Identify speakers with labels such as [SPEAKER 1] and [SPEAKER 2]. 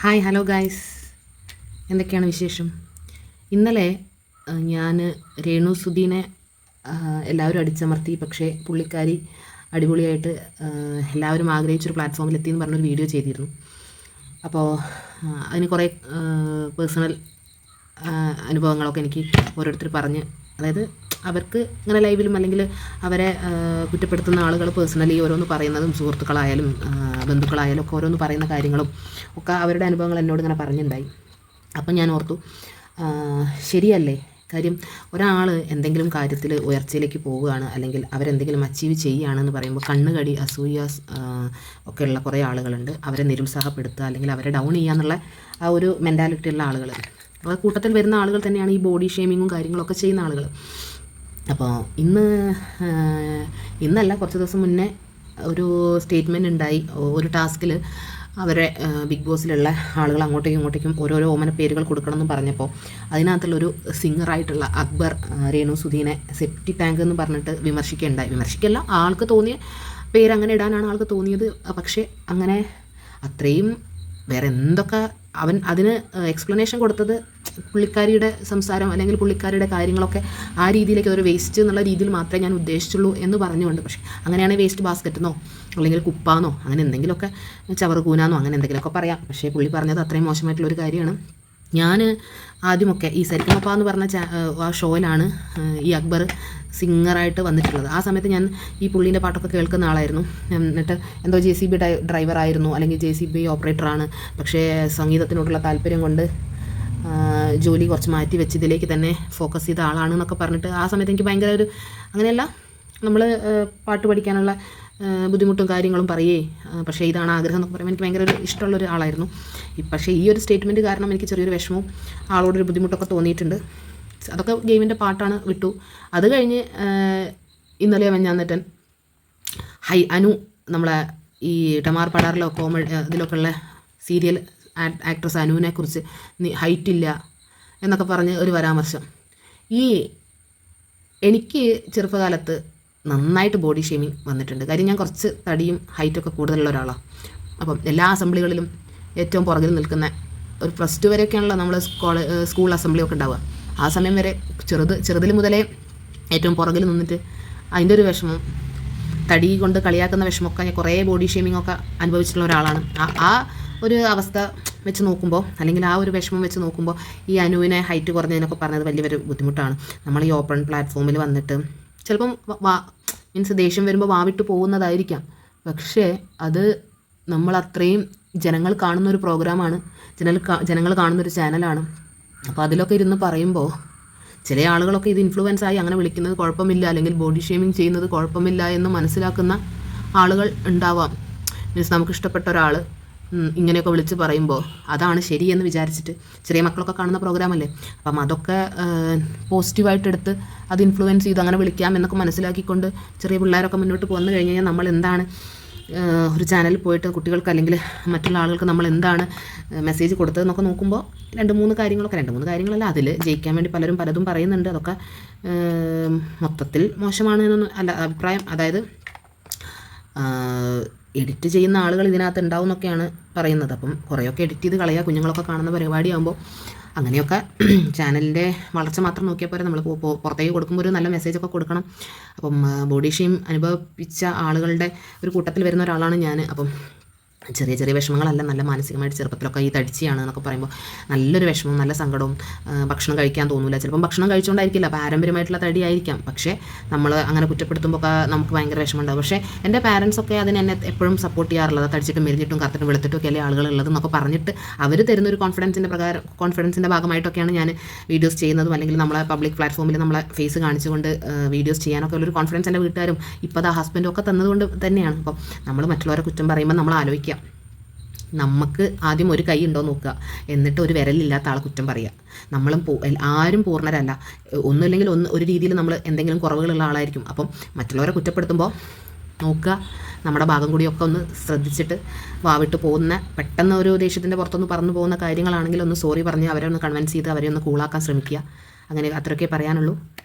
[SPEAKER 1] Hi hello guys. എന്തൊക്കെയാണ് വിശേഷം? ഇന്നലെ ഞാൻ രേണു സുധീനെ എല്ലാവരും അടിച്ചമർത്തി. പക്ഷേ പുള്ളിക്കാരി അടിപൊളിയായിട്ട് എല്ലാവരും ആഗ്രഹിച്ചൊരു പ്ലാറ്റ്ഫോമിൽ എത്തി എന്ന് പറഞ്ഞൊരു വീഡിയോ ചെയ്തിരുന്നു. അപ്പോൾ അതിന് കുറേ പേഴ്സണൽ അനുഭവങ്ങളൊക്കെ എനിക്ക് ഓരോരുത്തർ പറഞ്ഞ് അതായത് അവർക്ക് ഇങ്ങനെ ലൈവിലും അല്ലെങ്കിൽ അവരെ കുറ്റപ്പെടുത്തുന്ന ആളുകൾ പേഴ്സണലി ഓരോന്ന് പറയുന്നതും സുഹൃത്തുക്കളായാലും ബന്ധുക്കളായാലും ഒക്കെ ഓരോന്ന് പറയുന്ന കാര്യങ്ങളും ഒക്കെ അവരുടെ അനുഭവങ്ങൾ എന്നോട് ഇങ്ങനെ പറഞ്ഞിട്ടുണ്ടായി അപ്പം ഞാൻ ഓർത്തു ശരിയല്ലേ? കാര്യം ഒരാൾ എന്തെങ്കിലും കാര്യത്തിൽ ഉയർച്ചയിലേക്ക് പോവുകയാണ് അല്ലെങ്കിൽ അവരെന്തെങ്കിലും അച്ചീവ് ചെയ്യുകയാണെന്ന് പറയുമ്പോൾ കണ്ണുകടി അസൂയ ഒക്കെ ഒക്കെയുള്ള കുറേ ആളുകളുണ്ട്. അവരെ നിരുത്സാഹപ്പെടുത്തുക അല്ലെങ്കിൽ അവരെ ഡൗൺ ചെയ്യാന്നുള്ള ആ ഒരു മെന്റാലിറ്റി ഉള്ള ആളുകൾ അപ്പോൾ കൂട്ടത്തിൽ വരുന്ന ആളുകൾ തന്നെയാണ് ഈ ബോഡി ഷേമിങ്ങും കാര്യങ്ങളൊക്കെ ചെയ്യുന്ന ആളുകൾ. അപ്പോൾ ഇന്ന് ഇന്നല്ല കുറച്ച് ദിവസം മുന്നേ ഒരു സ്റ്റേറ്റ്മെന്റ് ഉണ്ടായി. ഒരു ടാസ്കിൽ അവരെ ബിഗ് ബോസിലുള്ള ആളുകൾ അങ്ങോട്ടേക്കും ഇങ്ങോട്ടേക്കും ഓരോരോ ഓമന പേരുകൾ കൊടുക്കണമെന്ന് പറഞ്ഞപ്പോൾ അതിനകത്തുള്ളൊരു സിംഗറായിട്ടുള്ള അക്ബർ രേണു സുധീനെ സെപ്റ്റി ടാങ്ക് എന്ന് പറഞ്ഞിട്ട് വിമർശിക്കുകയുണ്ടായി. വിമർശിക്കല്ല ആൾക്ക് തോന്നിയ പേര് അങ്ങനെ ഇടാനാണ് ആൾക്ക് തോന്നിയത്. പക്ഷേ അങ്ങനെ അത്രയും വേറെ എന്തൊക്കെ അവൻ അതിന് എക്സ്പ്ലനേഷൻ കൊടുത്തത് പുള്ളിക്കാരിയുടെ സംസാരം അല്ലെങ്കിൽ പുള്ളിക്കാരിയുടെ കാര്യങ്ങളൊക്കെ ആ രീതിയിലേക്ക് അതൊരു വേസ്റ്റ് എന്നുള്ള രീതിയിൽ മാത്രമേ ഞാൻ ഉദ്ദേശിച്ചുള്ളൂ എന്ന് പറഞ്ഞുകൊണ്ട്. പക്ഷേ അങ്ങനെയാണെങ്കിൽ വേസ്റ്റ് ബാസ്ക്കറ്റെന്നോ അല്ലെങ്കിൽ കുപ്പാന്നോ അങ്ങനെ എന്തെങ്കിലുമൊക്കെ ചവറുകൂനാന്നോ അങ്ങനെ എന്തെങ്കിലുമൊക്കെ പറയാം. പക്ഷേ പുള്ളി പറഞ്ഞത് അത്രയും മോശമായിട്ടുള്ളൊരു കാര്യമാണ്. ഞാൻ ആദ്യമൊക്കെ ഈ സരിക്കുമപ്പ എന്ന് പറഞ്ഞ ആ ഷോയിലാണ് ഈ അക്ബർ സിംഗറായിട്ട് വന്നിട്ടുള്ളത്. ആ സമയത്ത് ഞാൻ ഈ പുള്ളീന്റെ പാട്ടൊക്കെ കേൾക്കുന്ന ആളായിരുന്നു. എന്നിട്ട് എന്തോ ജെ സി ബി ഡ്രൈവറായിരുന്നു അല്ലെങ്കിൽ ജെ സി ബി ഓപ്പറേറ്ററാണ്. പക്ഷേ സംഗീതത്തിനോടുള്ള താല്പര്യം കൊണ്ട് ജോലി കുറച്ച് മാറ്റി വെച്ച് ഇതിലേക്ക് തന്നെ ഫോക്കസ് ചെയ്ത ആളാണ് എന്നൊക്കെ പറഞ്ഞിട്ട് ആ സമയത്ത് എനിക്ക് ഭയങ്കര ഒരു അങ്ങനെയല്ല നമ്മൾ പാട്ട് പഠിക്കാനുള്ള ബുദ്ധിമുട്ടും കാര്യങ്ങളും പറയേ പക്ഷേ ഇതാണ് ആഗ്രഹം എന്നൊക്കെ പറയുമ്പോൾ എനിക്ക് ഭയങ്കര ഒരു ഇഷ്ടമുള്ള ഒരു ആളായിരുന്നു. ഈ- പക്ഷേ ഈ ഒരു സ്റ്റേറ്റ്മെന്റ് കാരണം എനിക്ക് ചെറിയൊരു വിഷമവും ആളോടൊരു ബുദ്ധിമുട്ടൊക്കെ തോന്നിയിട്ടുണ്ട്. അതൊക്കെ ഗെയിമിന്റെ പാട്ടാണ് വിട്ടു. അത് കഴിഞ്ഞ് ഇന്നലെ മെഞ്ഞാന്നിട്ടൻ ഹൈ അനു നമ്മളെ ഈ ടമാർ പടാറിലോ കോമഡി ഇതിലൊക്കെ ഉള്ള സീരിയൽ ആക്ട്രസ് അനുവിനെ കുറിച്ച് ഹൈറ്റ് ഇല്ല എന്നൊക്കെ പറഞ്ഞ് ഒരു പരാമർശം. ഈ എനിക്ക് ചെറുപ്പകാലത്ത് നന്നായിട്ട് ബോഡി ഷേമിങ് വന്നിട്ടുണ്ട്. കാര്യം ഞാൻ കുറച്ച് തടിയും ഹൈറ്റൊക്കെ കൂടുതലുള്ള ഒരാളാണ് അപ്പം എല്ലാ അസംബ്ലികളിലും ഏറ്റവും പുറകിൽ നിൽക്കുന്ന ഒരു പ്ലസ് ടു വരെയൊക്കെയാണല്ലോ നമ്മൾ കോളേജ് സ്കൂൾ അസംബ്ലി ഒക്കെ ഉണ്ടാവുക. ആ സമയം വരെ ചെറുത് ചെറുതിൽ മുതലേ ഏറ്റവും പുറകിൽ നിന്നിട്ട് അതിന്റെ ഒരു വിഷമം തടി കൊണ്ട് കളിയാക്കുന്ന വിഷമമൊക്കെ ഞാൻ കുറേ ബോഡി ഷേമിംഗ് ഒക്കെ അനുഭവിച്ചിട്ടുള്ള ഒരാളാണ്. ആ ഒരു അവസ്ഥ വെച്ച് നോക്കുമ്പോൾ അല്ലെങ്കിൽ ആ ഒരു വിഷമം വെച്ച് നോക്കുമ്പോൾ ഈ അനുവിനെ ഹൈറ്റ് കുറഞ്ഞതിനൊക്കെ പറഞ്ഞത് വലിയൊരു ബുദ്ധിമുട്ടാണ്. നമ്മൾ ഈ ഓപ്പൺ പ്ലാറ്റ്ഫോമിൽ വന്നിട്ട് ചിലപ്പം വാ മീൻസ് ദേഷ്യം വരുമ്പോൾ വാവിട്ട് പോകുന്നതായിരിക്കാം. പക്ഷേ അത് നമ്മൾ അത്രയും ജനങ്ങൾ കാണുന്ന ഒരു പ്രോഗ്രാമാണ് ജനൽ ജനങ്ങൾ കാണുന്ന ഒരു ചാനലാണ് അപ്പോൾ അതിലൊക്കെ ഇരുന്ന് പറയുമ്പോൾ ചില ആളുകളൊക്കെ ഇത് ഇൻഫ്ലുവൻസ് ആയി അങ്ങനെ വിളിക്കുന്നത് കുഴപ്പമില്ല അല്ലെങ്കിൽ ബോഡി ഷേമിങ് ചെയ്യുന്നത് കുഴപ്പമില്ല എന്ന് മനസ്സിലാക്കുന്ന ആളുകൾ ഉണ്ടാവാം. മീൻസ് നമുക്ക് ഇഷ്ടപ്പെട്ട ഒരാൾ ഇങ്ങനെയൊക്കെ വിളിച്ച് പറയുമ്പോൾ അതാണ് ശരിയെന്ന് വിചാരിച്ചിട്ട് ചെറിയ മക്കളൊക്കെ കാണുന്ന പ്രോഗ്രാമല്ലേ അപ്പം അതൊക്കെ പോസിറ്റീവായിട്ട് എടുത്ത് അത് ഇൻഫ്ലുവൻസ് ചെയ്ത് അങ്ങനെ വിളിക്കാം എന്നൊക്കെ മനസ്സിലാക്കിക്കൊണ്ട് ചെറിയ പിള്ളേരൊക്കെ മുന്നോട്ട് പോന്നു കഴിഞ്ഞ് കഴിഞ്ഞാൽ നമ്മൾ എന്താണ് ഒരു ചാനലിൽ പോയിട്ട് കുട്ടികൾക്ക് അല്ലെങ്കിൽ മറ്റുള്ള ആളുകൾക്ക് നമ്മൾ എന്താണ് മെസ്സേജ് കൊടുത്തതെന്നൊക്കെ നോക്കുമ്പോൾ രണ്ട് മൂന്ന് കാര്യങ്ങളൊക്കെ രണ്ട് മൂന്ന് കാര്യങ്ങളല്ല അതിൽ ജയിക്കാൻ വേണ്ടി പലരും പലതും പറയുന്നുണ്ട്. അതൊക്കെ മൊത്തത്തിൽ മോശമാണ് എന്നൊന്നും അല്ല അഭിപ്രായം. അതായത് എഡിറ്റ് ചെയ്യുന്ന ആളുകൾ ഇതിനകത്ത് ഉണ്ടാവും എന്നൊക്കെയാണ് പറയുന്നത്. അപ്പം കുറേയൊക്കെ എഡിറ്റ് ചെയ്ത് കളയുക. കുഞ്ഞുങ്ങളൊക്കെ കാണുന്ന പരിപാടിയാകുമ്പോൾ അങ്ങനെയൊക്കെ ചാനലിന്റെ വളർച്ച മാത്രം നോക്കിയാൽ പോരെ നമ്മൾ പുറത്തേക്ക് കൊടുക്കുമ്പോൾ ഒരു നല്ല മെസ്സേജൊക്കെ കൊടുക്കണം. അപ്പം ബോഡി ഷെയിം അനുഭവിച്ച ആളുകളുടെ ഒരു കൂട്ടത്തിൽ വരുന്ന ഒരാളാണ് ഞാൻ അപ്പം ചെറിയ ചെറിയ വിഷമങ്ങളല്ല നല്ല മാനസികമായിട്ട് ചെറുപ്പത്തിലൊക്കെ ഈ തടിച്ചിയാണ് എന്നൊക്കെ പറയുമ്പോൾ നല്ലൊരു വിഷമവും നല്ല സങ്കടവും ഭക്ഷണം കഴിക്കാൻ തോന്നില്ല ചിലപ്പം ഭക്ഷണം കഴിച്ചുകൊണ്ടായിരിക്കില്ല പാരമ്പര്യമായിട്ടുള്ള തടി ആയിരിക്കാം പക്ഷേ നമ്മൾ അങ്ങനെ കുറ്റപ്പെടുത്തുമ്പോൾ നമുക്ക് ഭയങ്കര വിഷമമുണ്ടാവും. പക്ഷേ എന്റെ പാരൻസൊക്കെ അതിന് എന്നെ എപ്പോഴും സപ്പോർട്ട് ചെയ്യാറുള്ളത് തടിച്ചിട്ടും മെരിഞ്ഞിട്ടും കറുത്തിട്ടും വെളുത്തിട്ടും ഒക്കെ അല്ലേ ആളുകൾ ഉള്ളതെന്നൊക്കെ പറഞ്ഞിട്ട് അവർ തരുന്ന ഒരു കോൺഫിഡൻസിന്റെ പ്രകാരം കോൺഫിഡൻസിന്റെ ഭാഗമായിട്ടൊക്കെയാണ് ഞാൻ വീഡിയോസ് ചെയ്യുന്നതും അല്ലെങ്കിൽ നമ്മളെ പബ്ലിക് പ്ലാറ്റ്ഫോമിൽ നമ്മളെ ഫേസ് കാണിച്ചുകൊണ്ട് വീഡിയോസ് ചെയ്യാനൊക്കെ ഉള്ളൊരു കോൺഫിഡൻസ് എന്റെ വീട്ടുകാരും ഇപ്പോൾ ആ ഹസ്ബൻഡും ഒക്കെ തന്നതുകൊണ്ട് തന്നെയാണ്. അപ്പം നമ്മൾ മറ്റുള്ളവരെ കുറ്റം പറയുമ്പോൾ നമ്മൾ ആലോചിക്കുക നമുക്ക് ആദ്യം ഒരു കൈ ഉണ്ടോ നോക്കുക. എന്നിട്ട് ഒരു വിരലില്ലാത്ത ആളെ കുറ്റം പറയുക. നമ്മളും പോ ആരും പൂർണരല്ല. ഒന്നുമില്ലെങ്കിൽ ഒന്ന് ഒരു രീതിയിൽ നമ്മൾ എന്തെങ്കിലും കുറവുകളുള്ള ആളായിരിക്കും. അപ്പം മറ്റുള്ളവരെ കുറ്റപ്പെടുത്തുമ്പോൾ നോക്കുക. നമ്മുടെ ഭാഗം കൂടിയൊക്കെ ഒന്ന് ശ്രദ്ധിച്ചിട്ട് വാവിട്ട് പോകുന്ന പെട്ടെന്ന് ഒരു ദേഷ്യത്തിന്റെ പുറത്തൊന്ന് പറന്നു പോകുന്ന കാര്യങ്ങളാണെങ്കിൽ ഒന്ന് സോറി പറഞ്ഞ് അവരെ ഒന്ന് കൺവിൻസ് ചെയ്ത് അവരെ ഒന്ന് കൂളാക്കാൻ ശ്രമിക്കുക. അങ്ങനെ അത്രയൊക്കെ പറയാനുള്ളൂ.